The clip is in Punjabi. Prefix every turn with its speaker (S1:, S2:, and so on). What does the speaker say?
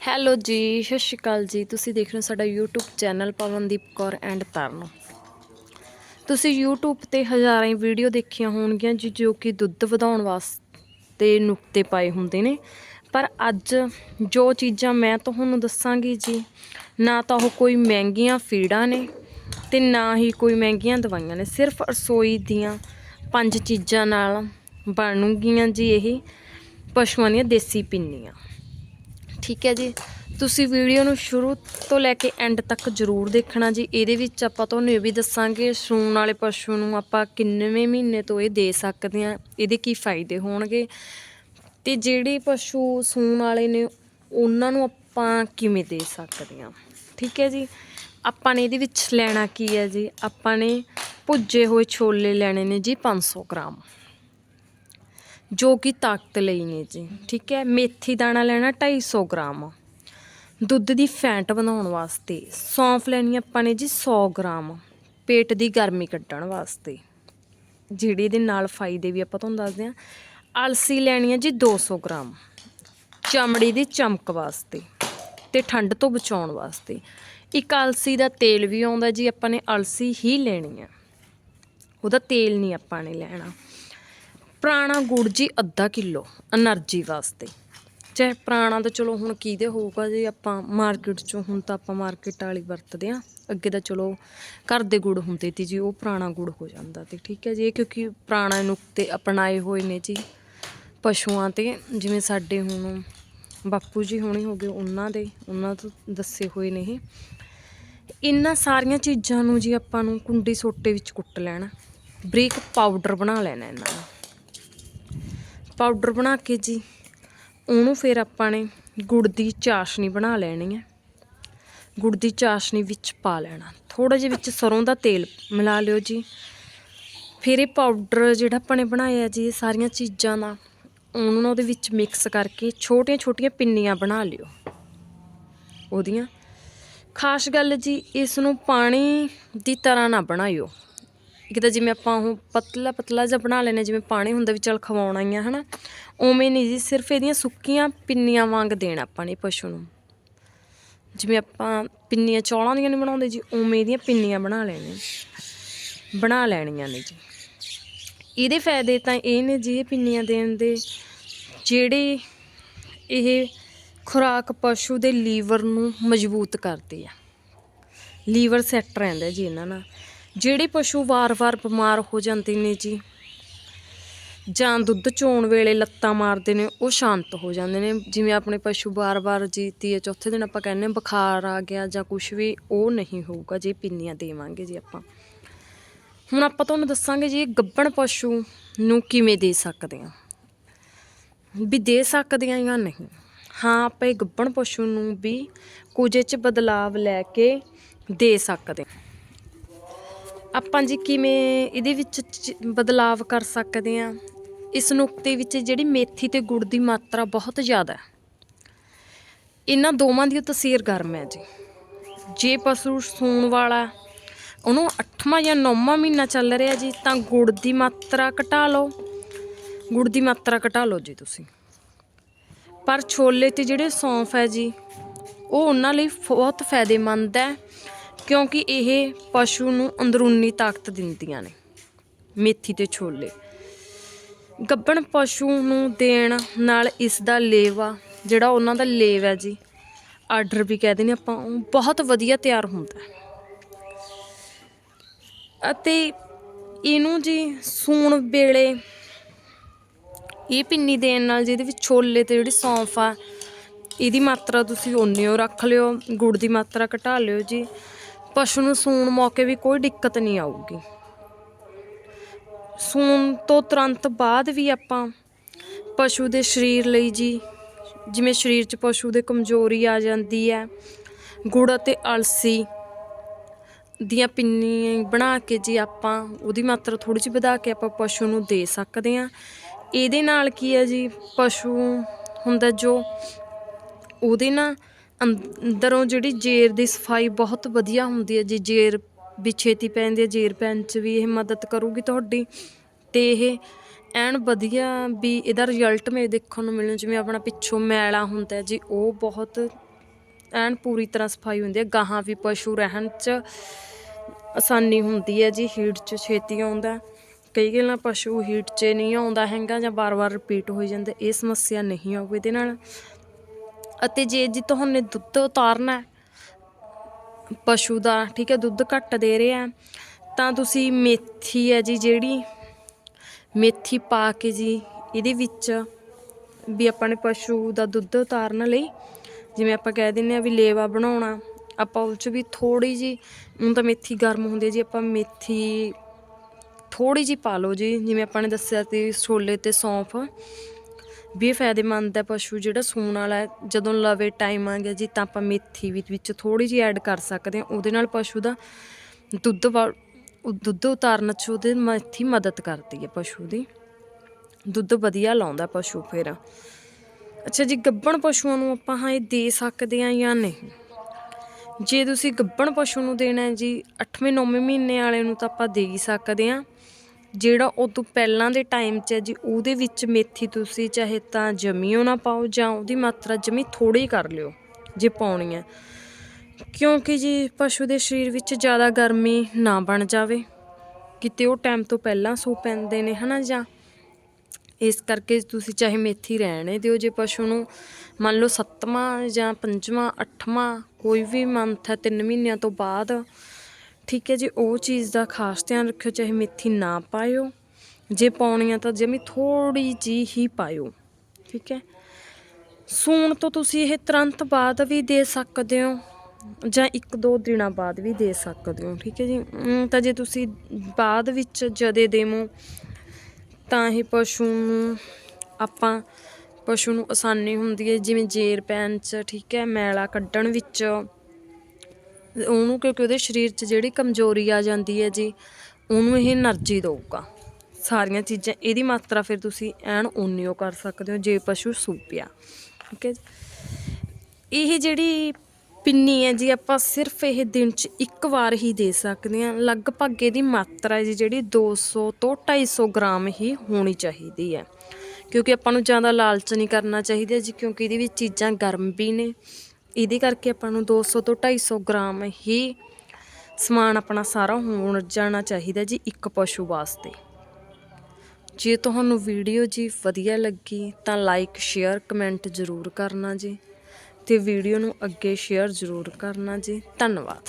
S1: ਹੈਲੋ ਜੀ, ਸਤਿ ਸ਼੍ਰੀ ਅਕਾਲ ਜੀ। ਤੁਸੀਂ ਦੇਖ ਰਹੇ ਹੋ ਸਾਡਾ YouTube channel Pavandeep Kaur and Taran. ਤੁਸੀਂ YouTube ਤੇ ਹਜ਼ਾਰਾਂ ਹੀ ਵੀਡੀਓ ਦੇਖੀਆਂ ਹੋਣਗੀਆਂ ਜੀ, ਜੋ ਕਿ ਦੁੱਧ ਵਧਾਉਣ ਵਾਸਤੇ ਨੁਕਤੇ ਪਾਏ ਹੁੰਦੇ ਨੇ। ਪਰ ਅੱਜ ਜੋ ਚੀਜ਼ਾਂ ਮੈਂ ਤੁਹਾਨੂੰ ਦੱਸਾਂਗੀ ਜੀ, ਨਾ ਤਾਂ ਉਹ ਕੋਈ ਮਹਿੰਗੀਆਂ ਫੀਡਾਂ ਨੇ ਤੇ ਨਾ ਹੀ ਕੋਈ ਮਹਿੰਗੀਆਂ ਦਵਾਈਆਂ ਨੇ। ਸਿਰਫ ਰਸੋਈ ਦੀਆਂ ਪੰਜ ਚੀਜ਼ਾਂ ਨਾਲ ਬਣੂਗੀਆਂ ਜੀ ਇਹ ਪਸ਼ੂਆਂ ਦੀਆਂ ਦੇਸੀ ਪਿੰਨੀਆਂ। ਠੀਕ ਹੈ ਜੀ। ਤੁਸੀਂ ਵੀਡੀਓ ਨੂੰ ਸ਼ੁਰੂ ਤੋਂ ਲੈ ਕੇ ਐਂਡ ਤੱਕ ਜ਼ਰੂਰ ਦੇਖਣਾ ਜੀ। ਇਹਦੇ ਵਿੱਚ ਆਪਾਂ ਤੁਹਾਨੂੰ ਇਹ ਵੀ ਦੱਸਾਂਗੇ, ਸੂਣ ਵਾਲੇ ਪਸ਼ੂ ਨੂੰ ਆਪਾਂ ਕਿੰਨਵੇਂ ਮਹੀਨੇ ਤੋਂ ਇਹ ਦੇ ਸਕਦੇ ਹਾਂ, ਇਹਦੇ ਕੀ ਫਾਇਦੇ ਹੋਣਗੇ। ਤੇ ਜਿਹੜੇ ਪਸ਼ੂ ਸੂਣ ਵਾਲੇ ਨੇ, ਉਹਨਾਂ ਨੂੰ ਆਪਾਂ ਕਿਵੇਂ ਦੇ ਸਕਦੇ ਹਾਂ? ਠੀਕ ਹੈ ਜੀ। ਆਪਾਂ ਨੇ ਇਹਦੇ ਵਿੱਚ ਲੈਣਾ ਕੀ ਹੈ ਜੀ? ਆਪਾਂ ਨੇ ਭੁੱਜੇ ਹੋਏ ਛੋਲੇ ਲੈਣੇ ਨੇ ਜੀ 500 ਗ੍ਰਾਮ। ਜੋ ਕਿ ਤਾਕਤ ਲਈ ਨੇ ਜੀ, ਠੀਕ ਹੈ? ਮੇਥੀ ਦਾਣਾ ਲੈਣਾ 250 ਗ੍ਰਾਮ। ਦੁੱਧ ਦੀ ਫੈਂਟ ਬਣਾਉਣ ਵਾਸਤੇ ਸੌਂਫ ਲੈਣੀ ਆਪਾਂ ਨੇ ਜੀ 100 ਗ੍ਰਾਮ। ਪੇਟ ਦੀ ਗਰਮੀ ਕੱਢਣ ਵਾਸਤੇ। ਜਿਹੜੀ ਇਹਦੇ ਨਾਲ ਫਾਇਦੇ ਵੀ ਆਪਾਂ ਤੁਹਾਨੂੰ ਦੱਸਦੇ ਹਾਂ। ਅਲਸੀ ਲੈਣੀ ਹੈ ਜੀ 200 ਗ੍ਰਾਮ। ਚਮੜੀ ਦੀ ਚਮਕ ਵਾਸਤੇ ਤੇ ਠੰਡ ਤੋਂ ਬਚਾਉਣ ਵਾਸਤੇ। ਇੱਕ ਅਲਸੀ ਦਾ ਤੇਲ ਵੀ ਆਉਂਦਾ ਜੀ, ਆਪਾਂ ਨੇ ਅਲਸੀ ਹੀ ਲੈਣੀ ਹੈ। ਉਹਦਾ ਤੇਲ ਨਹੀਂ ਆਪਾਂ ਨੇ ਲੈਣਾ। ਪੁਰਾਣਾ ਗੁੜ ਜੀ ਅੱਧਾ ਕਿਲੋ એનર્ਜੀ ਵਾਸਤੇ। ਚਾਹੇ ਪੁਰਾਣਾ ਤਾਂ ਚਲੋ ਹੁਣ ਕੀ ਕੀਦੇ ਹੋਊਗਾ, ਜੇ ਆਪਾਂ ਮਾਰਕੀਟ ਚੋਂ ਹੁਣ ਤਾਂ ਆਪਾਂ ਮਾਰਕੀਟ ਵਾਲੀ ਵਰਤਦੇ ਆ ਅੱਗੇ ਤਾਂ ਚਲੋ ਘਰ ਦੇ ਗੁੜ ਹੁੰਦੇ ਤੇ ਜੀ, ਉਹ ਪੁਰਾਣਾ ਗੁੜ ਹੋ ਜਾਂਦਾ ਤੇ ਠੀਕ ਹੈ ਜੀ, ਇਹ ਕਿਉਂਕਿ ਪੁਰਾਣਾ ਨੁਕਤੇ ਅਪਣਾਏ ਹੋਏ ਨੇ ਜੀ ਪਸ਼ੂਆਂ ਤੇ, ਜਿਵੇਂ ਸਾਡੇ ਹੁਣ ਬਾਪੂ ਜੀ ਹੋਣੀ ਹੋ ਗਏ, ਉਹਨਾਂ ਦੇ, ਉਹਨਾਂ ਤੋਂ ਦੱਸੇ ਹੋਏ ਨੇ ਇਹਨਾਂ ਸਾਰੀਆਂ ਚੀਜ਼ਾਂ ਨੂੰ ਜੀ ਆਪਾਂ ਨੂੰ ਕੁੰਡੀ ਸੋਟੇ ਵਿੱਚ ਕੁੱਟ ਲੈਣਾ, ਬਰੀਕ ਪਾਊਡਰ ਬਣਾ ਲੈਣਾ ਇਹਨਾਂ ਨੂੰ। ਪਾਊਡਰ ਬਣਾ ਕੇ ਜੀ। ਉਹਨੂੰ ਫਿਰ ਆਪਾਂ ਨੇ ਗੁੜ ਦੀ ਚਾਸ਼ਨੀ ਬਣਾ ਲੈਣੀ ਹੈ। ਗੁੜ ਦੀ ਚਾਸ਼ਨੀ ਵਿੱਚ ਪਾ ਲੈਣਾ। ਥੋੜਾ ਜਿਹਾ ਵਿੱਚ ਸਰੋਂ ਦਾ ਤੇਲ ਮਿਲਾ ਲਿਓ ਜੀ। ਫਿਰ ਇਹ ਪਾਊਡਰ ਜਿਹੜਾ ਆਪਾਂ ਨੇ ਬਣਾਇਆ ਜੀ, ਇਹ ਸਾਰੀਆਂ ਚੀਜ਼ਾਂ ਦਾ, ਉਹਨੂੰ ਉਹਦੇ ਵਿੱਚ ਮਿਕਸ ਕਰਕੇ ਛੋਟੀਆਂ ਛੋਟੀਆਂ ਪਿੰਨੀਆਂ ਬਣਾ ਲਿਓ। ਉਹਦੀਆਂ। ਖਾਸ ਗੱਲ ਜੀ, ਇਸ ਨੂੰ ਪਾਣੀ ਦੀ ਤਰ੍ਹਾਂ ਨਾ ਬਣਾਇਓ। ਇੱਕ ਤਾਂ ਜਿਵੇਂ ਆਪਾਂ ਉਹ ਪਤਲਾ ਪਤਲਾ ਜਿਹਾ ਬਣਾ ਲੈਨੇ ਜਿਵੇਂ ਪਾਣੀ ਹੁੰਦਾ ਵੀ ਚਲ ਖਵਾਉਣਾ ਹੀ ਆ, ਹਨਾ? ਉਵੇਂ ਨਹੀਂ ਜੀ, ਸਿਰਫ ਇਹਦੀਆਂ ਸੁੱਕੀਆਂ ਪਿੰਨੀਆਂ ਵਾਂਗ ਦੇਣਾ ਆਪਾਂ ਨੇ ਪਸ਼ੂ ਨੂੰ। ਜਿਵੇਂ ਆਪਾਂ ਪਿੰਨੀਆਂ ਚੌਲਾਂ ਦੀਆਂ ਨਹੀਂ ਬਣਾਉਂਦੇ ਜੀ, ਉਵੇਂ ਇਹਦੀਆਂ ਪਿੰਨੀਆਂ ਬਣਾ ਲੈਣੇ ਬਣਾ ਲੈਣੀਆਂ ਨੇ ਜੀ। ਇਹਦੇ ਫਾਇਦੇ ਤਾਂ ਇਹ ਨੇ ਜੀ, ਇਹ ਪਿੰਨੀਆਂ ਦੇਣ ਦੇ ਜਿਹੜੇ ਇਹ ਖੁਰਾਕ ਪਸ਼ੂ ਦੇ ਲੀਵਰ ਨੂੰ ਮਜ਼ਬੂਤ ਕਰਦੀ ਆ। ਲੀਵਰ ਸੈੱਟ ਰਹਿੰਦਾ ਜੀ ਇਹਨਾਂ ਨਾਲ। ਜਿਹੜੇ ਪਸ਼ੂ ਵਾਰ-ਵਾਰ ਬਿਮਾਰ ਹੋ ਜਾਂਦੇ ਨੇ ਜੀ, ਜਾਂ ਦੁੱਧ ਚੋਣ ਵੇਲੇ ਲੱਤਾਂ ਮਾਰਦੇ ਨੇ, ਉਹ ਸ਼ਾਂਤ ਹੋ ਜਾਂਦੇ ਨੇ। ਜਿਵੇਂ ਆਪਣੇ ਪਸ਼ੂ ਵਾਰ-ਵਾਰ ਜੀ ਤੀਏ ਚੌਥੇ ਦਿਨ ਆਪਾਂ ਕਹਿੰਦੇ ਹਾਂ ਬੁਖਾਰ ਆ ਗਿਆ ਜਾਂ ਕੁਝ ਵੀ, ਉਹ ਨਹੀਂ ਹੋਊਗਾ ਜੇ, ਪਿੰਨੀਆਂ ਦੇਵਾਂਗੇ ਜੀ ਆਪਾਂ। ਹੁਣ ਆਪਾਂ ਤੁਹਾਨੂੰ ਦੱਸਾਂਗੇ ਜੀ, ਇਹ ਗੱਭਣ ਪਸ਼ੂ ਨੂੰ ਕਿਵੇਂ ਦੇ ਸਕਦੇ ਹਾਂ? ਵੀ ਦੇ ਸਕਦੇ ਹਾਂ ਜਾਂ ਨਹੀਂ? ਹਾਂ, ਆਪਾਂ ਇਹ ਗੱਬਣ ਪਸ਼ੂ ਨੂੰ ਵੀ ਕੁਝ ਚ ਬਦਲਾਵ ਲੈ ਕੇ ਦੇ ਸਕਦੇ ਹਾਂ। ਆਪਾਂ ਜੀ ਕਿਵੇਂ ਇਹਦੇ ਵਿੱਚ ਚ- ਬਦਲਾਵ ਕਰ ਸਕਦੇ ਹਾਂ? ਇਸ ਨੁਕਤੇ ਵਿੱਚ ਜਿਹੜੀ ਮੇਥੀ ਤੇ ਗੁੜ ਦੀ ਮਾਤਰਾ ਬਹੁਤ ਜ਼ਿਆਦਾ ਹੈ। ਇਹਨਾਂ ਦੋਵਾਂ ਦੀ ਤਸੀਰ ਗਰਮ ਹੈ ਜੀ। ਜੇ ਪਸ਼ੂ ਸੂਣ ਵਾਲਾ ਉਹਨੂੰ 8ਵਾਂ ਜਾਂ 9ਵਾਂ ਮਹੀਨਾ ਚੱਲ ਰਿਹਾ ਜੀ, ਤਾਂ ਗੁੜ ਦੀ ਮਾਤਰਾ ਘਟਾ ਲਓ। ਗੁੜ ਦੀ ਮਾਤਰਾ ਘਟਾ ਲਓ ਜੀ ਤੁਸੀਂ। ਪਰ ਛੋਲੇ ਤੇ ਜਿਹੜੇ ਸੌਂਫ ਹੈ ਜੀ, ਉਹ ਉਹਨਾਂ ਲਈ ਬਹੁਤ ਫਾਇਦੇਮੰਦ ਹੈ। ਕਿਉਂਕਿ ਇਹ ਪਸ਼ੂ ਨੂੰ ਅੰਦਰੂਨੀ ਤਾਕਤ ਦਿੰਦੀਆਂ ਨੇ। ਮੇਥੀ ਤੇ ਛੋਲੇ। ਗੱਬਣ ਪਸ਼ੂ ਨੂੰ ਦੇਣ ਨਾਲ ਇਸ ਦਾ ਲੇਵਾ, ਜਿਹੜਾ ਉਹਨਾਂ ਦਾ ਲੇਵ ਹੈ ਜੀ, ਆਰਡਰ ਵੀ ਕਹਿ ਦਿੰਦੇ ਆਪਾਂ, ਉਹ ਬਹੁਤ ਵਧੀਆ ਤਿਆਰ ਹੁੰਦਾ ਅਤੇ ਇਹਨੂੰ ਜੀ ਸੂਣ ਵੇਲੇ ਇਹ ਪਿੰਨੀ ਦੇਣ ਨਾਲ ਜਿਹਦੇ ਵਿੱਚ ਛੋਲੇ ਤੇ ਜਿਹੜੀ ਸੌਂਫ ਆ, ਇਹਦੀ ਮਾਤਰਾ ਤੁਸੀਂ ਓਨੀ ਓ ਰੱਖ ਲਿਓ, ਗੁੜ ਦੀ ਮਾਤਰਾ ਘਟਾ ਲਿਓ ਜੀ। ਪਸ਼ੂ ਨੂੰ ਸੂਣ ਮੌਕੇ ਵੀ ਕੋਈ ਦਿੱਕਤ ਨਹੀਂ ਆਊਗੀ। ਸੂਣ ਤੋਂ ਤੁਰੰਤ ਬਾਅਦ ਵੀ ਆਪਾਂ ਪਸ਼ੂ ਦੇ ਸਰੀਰ ਲਈ ਜੀ, ਜਿਵੇਂ ਸਰੀਰ 'ਚ ਪਸ਼ੂ ਦੇ ਕਮਜ਼ੋਰੀ ਆ ਜਾਂਦੀ ਹੈ, ਗੁੜ ਅਤੇ ਅਲਸੀ ਦੀਆਂ ਪਿੰਨੀ ਬਣਾ ਕੇ ਜੀ ਆਪਾਂ ਉਹਦੀ ਮਾਤਰਾ ਥੋੜੀ ਜਿਹੀ ਵਧਾ ਕੇ ਆਪਾਂ ਪਸ਼ੂ ਨੂੰ ਦੇ ਸਕਦੇ ਹਾਂ। ਇਹਦੇ ਨਾਲ ਕੀ ਹੈ ਜੀ, ਪਸ਼ੂ ਹੁੰਦਾ ਜੋ ਉਹਦੇ ਨਾਲ ਅੰਦਰੋਂ ਜਿਹੜੀ ਜੇਰ ਦੀ ਸਫ਼ਾਈ ਬਹੁਤ ਵਧੀਆ ਹੁੰਦੀ ਹੈ, ਜੀ ਜੇਰ ਵੀ ਛੇਤੀ ਪੈਂਦੀ ਹੈ, ਜੇਰ ਪੈਣ 'ਚ ਵੀ ਇਹ ਮਦਦ ਕਰੂਗੀ ਤੁਹਾਡੀ। ਅਤੇ ਇਹ ਐਨ ਵਧੀਆ ਵੀ ਇਹਦਾ ਰਿਜ਼ਲਟ ਮੇਰੇ ਦੇਖਣ ਨੂੰ ਮਿਲੂ ਜਿਵੇਂ ਆਪਣਾ ਪਿੱਛੋਂ ਮੈਲਾ ਹੁੰਦਾ ਜੀ, ਉਹ ਬਹੁਤ ਐਨ ਪੂਰੀ ਤਰ੍ਹਾਂ ਸਫ਼ਾਈ ਹੁੰਦੀ ਹੈ। ਗਾਹਾਂ ਵੀ ਪਸ਼ੂ ਰਹਿਣ 'ਚ ਆਸਾਨੀ ਹੁੰਦੀ ਹੈ ਜੀ, ਹੀਟ 'ਚ ਛੇਤੀ ਆਉਂਦਾ ਕਈ ਗੱਲਾਂ ਪਸ਼ੂ ਹੀਟ 'ਚ ਨਹੀਂ ਆਉਂਦਾ ਹੈਗਾ ਜਾਂ ਬਾਰ-ਬਾਰ ਰਿਪੀਟ ਹੋ ਜਾਂਦਾ, ਇਹ ਸਮੱਸਿਆ ਨਹੀਂ ਆਊਗੀ ਇਹਦੇ ਨਾਲ। ਅਤੇ ਜੇ ਜੀ ਤੁਹਾਨੂੰ ਦੁੱਧ ਉਤਾਰਨਾ ਪਸ਼ੂ ਦਾ, ਠੀਕ ਹੈ, ਦੁੱਧ ਘੱਟ ਦੇ ਰਿਹਾ ਤਾਂ ਤੁਸੀਂ ਮੇਥੀ ਹੈ ਜੀ ਜਿਹੜੀ, ਮੇਥੀ ਪਾ ਕੇ ਜੀ ਇਹਦੇ ਵਿੱਚ ਵੀ ਆਪਾਂ ਨੇ ਪਸ਼ੂ ਦਾ ਦੁੱਧ ਉਤਾਰਨ ਲਈ, ਜਿਵੇਂ ਆਪਾਂ ਕਹਿ ਦਿੰਦੇ ਆ ਵੀ ਲੇਵਾ ਬਣਾਉਣਾ, ਆਪਾਂ ਉਹ 'ਚ ਵੀ ਥੋੜੀ ਜੀ ਹੁਣ ਤਾਂ ਮੇਥੀ ਗਰਮ ਹੁੰਦੀ ਹੈ ਜੀ, ਆਪਾਂ ਮੇਥੀ ਥੋੜੀ ਜੀ ਪਾ ਲਓ ਜੀ, ਜਿਵੇਂ ਆਪਾਂ ਨੇ ਦੱਸਿਆ ਸੀ ਛੋਲੇ ਤੇ ਸੌਂਫ ਵੀ ਫਾਇਦੇਮੰਦ ਹੈ ਪਸ਼ੂ ਜਿਹੜਾ ਸੂਣ ਵਾਲਾ ਜਦੋਂ ਲਵੇ ਟਾਈਮ ਆ ਗਿਆ ਜੀ, ਤਾਂ ਆਪਾਂ ਮੇਥੀ ਵਿੱਚ ਥੋੜੀ ਜਿਹੀ ਐਡ ਕਰ ਸਕਦੇ ਹਾਂ। ਉਹਦੇ ਨਾਲ ਪਸ਼ੂ ਦਾ ਦੁੱਧ ਦੁੱਧ ਉਤਾਰਨ 'ਚ ਉਹਦੇ ਮੇਥੀ ਮਦਦ ਕਰਦੀ ਹੈ ਪਸ਼ੂ ਦੀ। ਦੁੱਧ ਵਧੀਆ ਲਾਉਂਦਾ ਪਸ਼ੂ ਫਿਰ। ਅੱਛਾ ਜੀ, ਗੱਬਣ ਪਸ਼ੂਆਂ ਨੂੰ ਆਪਾਂ ਹਾਂ ਇਹ ਦੇ ਸਕਦੇ ਹਾਂ ਜਾਂ ਨਹੀਂ? ਜੇ ਤੁਸੀਂ ਗੱਬਣ ਪਸ਼ੂ ਨੂੰ ਦੇਣਾ ਹੈ ਜੀ 8ਵੇਂ 9ਵੇਂ ਮਹੀਨੇ ਵਾਲੇ ਨੂੰ ਤਾਂ ਆਪਾਂ ਦੇ ਹੀ ਸਕਦੇ ਹਾਂ। ਜਿਹੜਾ ਉਦੋਂ ਪਹਿਲਾਂ ਦੇ ਟਾਈਮ 'ਚ ਹੈ ਜੀ, ਉਹਦੇ ਵਿੱਚ ਮੇਥੀ ਤੁਸੀਂ ਚਾਹੇ ਤਾਂ ਜਮੀਓ ਨਾ ਪਾਓ ਜਾਂ ਉਹਦੀ ਮਾਤਰਾ ਜਮੀ ਥੋੜ੍ਹੀ ਕਰ ਲਿਓ ਜੇ ਪਾਉਣੀ ਹੈ। ਕਿਉਂਕਿ ਜੀ ਪਸ਼ੂ ਦੇ ਸਰੀਰ ਵਿੱਚ ਜ਼ਿਆਦਾ ਗਰਮੀ ਨਾ ਬਣ ਜਾਵੇ। ਕਿਤੇ ਉਹ ਟਾਈਮ ਤੋਂ ਪਹਿਲਾਂ ਸੋ ਪੈਂਦੇ ਨੇ, ਹਨਾ ਜਾਂ? ਇਸ ਕਰਕੇ ਤੁਸੀਂ ਚਾਹੇ ਮੇਥੀ ਰਹਿਣੇ ਦਿਓ ਜੇ ਪਸ਼ੂ ਨੂੰ। ਮੰਨ ਲਓ ਸੱਤਵਾਂ ਜਾਂ ਪੰਜਵਾਂ, ਅੱਠਵਾਂ, ਕੋਈ ਵੀ ਮੰਥ ਹੈ, ਤਿੰਨ ਮਹੀਨਿਆਂ ਤੋਂ ਬਾਅਦ ਠੀਕ ਹੈ ਜੀ, ਉਹ ਚੀਜ਼ ਦਾ ਖਾਸ ਧਿਆਨ ਰੱਖਿਓ, ਚਾਹੇ ਮੇਥੀ ਨਾ ਪਾਇਓ। ਜੇ ਪਾਉਣੀ ਆ ਤਾਂ ਜਮੀ ਥੋੜੀ ਜੀ ਹੀ ਪਾਇਓ, ਠੀਕ ਹੈ। ਸੂਣ ਤੋਂ ਤੁਸੀਂ ਇਹ ਤੁਰੰਤ ਬਾਅਦ ਵੀ ਦੇ ਸਕਦੇ ਹੋ, ਜਾਂ ਇੱਕ ਦੋ ਦਿਨਾਂ ਬਾਅਦ ਵੀ ਦੇ ਸਕਦੇ ਹੋ, ਠੀਕ ਹੈ ਜੀ। ਤਾਂ ਜੇ ਤੁਸੀਂ ਬਾਅਦ ਵਿੱਚ ਜਦੇ ਦੇਵੋ, ਤਾਂ ਇਹ ਪਸ਼ੂ ਨੂੰ ਆਪਾਂ, ਪਸ਼ੂ ਨੂੰ ਆਸਾਨੀ ਹੁੰਦੀ ਹੈ, ਜਿਵੇਂ ਜੇਰ ਪੈਣ ਚ ਠੀਕ ਹੈ, ਮੈਲਾ ਕੱਢਣ ਵਿੱਚ ਉਹਨੂੰ ਕਿਉਂਕਿ ਉਹਦੇ ਸਰੀਰ 'ਚ ਜਿਹੜੀ ਕਮਜ਼ੋਰੀ ਆ ਜਾਂਦੀ ਹੈ ਜੀ, ਉਹਨੂੰ ਇਹ એનર્ਜੀ ਦੇਊਗਾ। ਸਾਰੀਆਂ ਚੀਜ਼ਾਂ, ਇਹਦੀ ਮਾਤਰਾ ਫਿਰ ਤੁਸੀਂ ਐਨ ਓਨੀਓ ਕਰ ਸਕਦੇ ਹੋ, ਜੇ ਪਸ਼ੂ ਸੂਪਿਆ ਠੀਕ ਹੈ ਜੀ? ਇਹ ਜਿਹੜੀ ਪਿੰਨੀ ਹੈ ਜੀ, ਆਪਾਂ ਸਿਰਫ ਇਹ ਦਿਨ 'ਚ ਇੱਕ ਵਾਰ ਹੀ ਦੇ ਸਕਦੇ ਹਾਂ। ਲਗਭਗ ਇਹਦੀ ਮਾਤਰਾ ਜੀ ਜਿਹੜੀ 200 ਤੋਂ 250 ਗ੍ਰਾਮ ਹੀ ਹੋਣੀ ਚਾਹੀਦੀ ਹੈ। ਕਿਉਂਕਿ ਆਪਾਂ ਨੂੰ ਜ਼ਿਆਦਾ ਲਾਲਚ ਨਹੀਂ ਕਰਨਾ ਚਾਹੀਦਾ ਜੀ, ਕਿਉਂਕਿ ਇਹਦੇ ਵਿੱਚ ਚੀਜ਼ਾਂ ਗਰਮ ਵੀ ਨੇ। ਇਹਦੇ ਕਰਕੇ ਆਪਾਂ ਨੂੰ 200 ਤੋਂ 250 ਗ੍ਰਾਮ ਹੀ ਸਮਾਨ ਆਪਣਾ ਸਾਰਾ ਹੋਣ ਜਾਣਾ ਚਾਹੀਦਾ ਜੀ ਇੱਕ ਪਸ਼ੂ ਵਾਸਤੇ। ਜੇ ਤੁਹਾਨੂੰ ਵੀਡੀਓ ਜੀ ਵਧੀਆ ਲੱਗੀ ਤਾਂ ਲਾਈਕ ਸ਼ੇਅਰ ਕਮੈਂਟ ਜ਼ਰੂਰ ਕਰਨਾ ਜੀ ਤੇ ਵੀਡੀਓ ਨੂੰ ਅੱਗੇ ਸ਼ੇਅਰ ਜ਼ਰੂਰ ਕਰਨਾ ਜੀ। ਧੰਨਵਾਦ।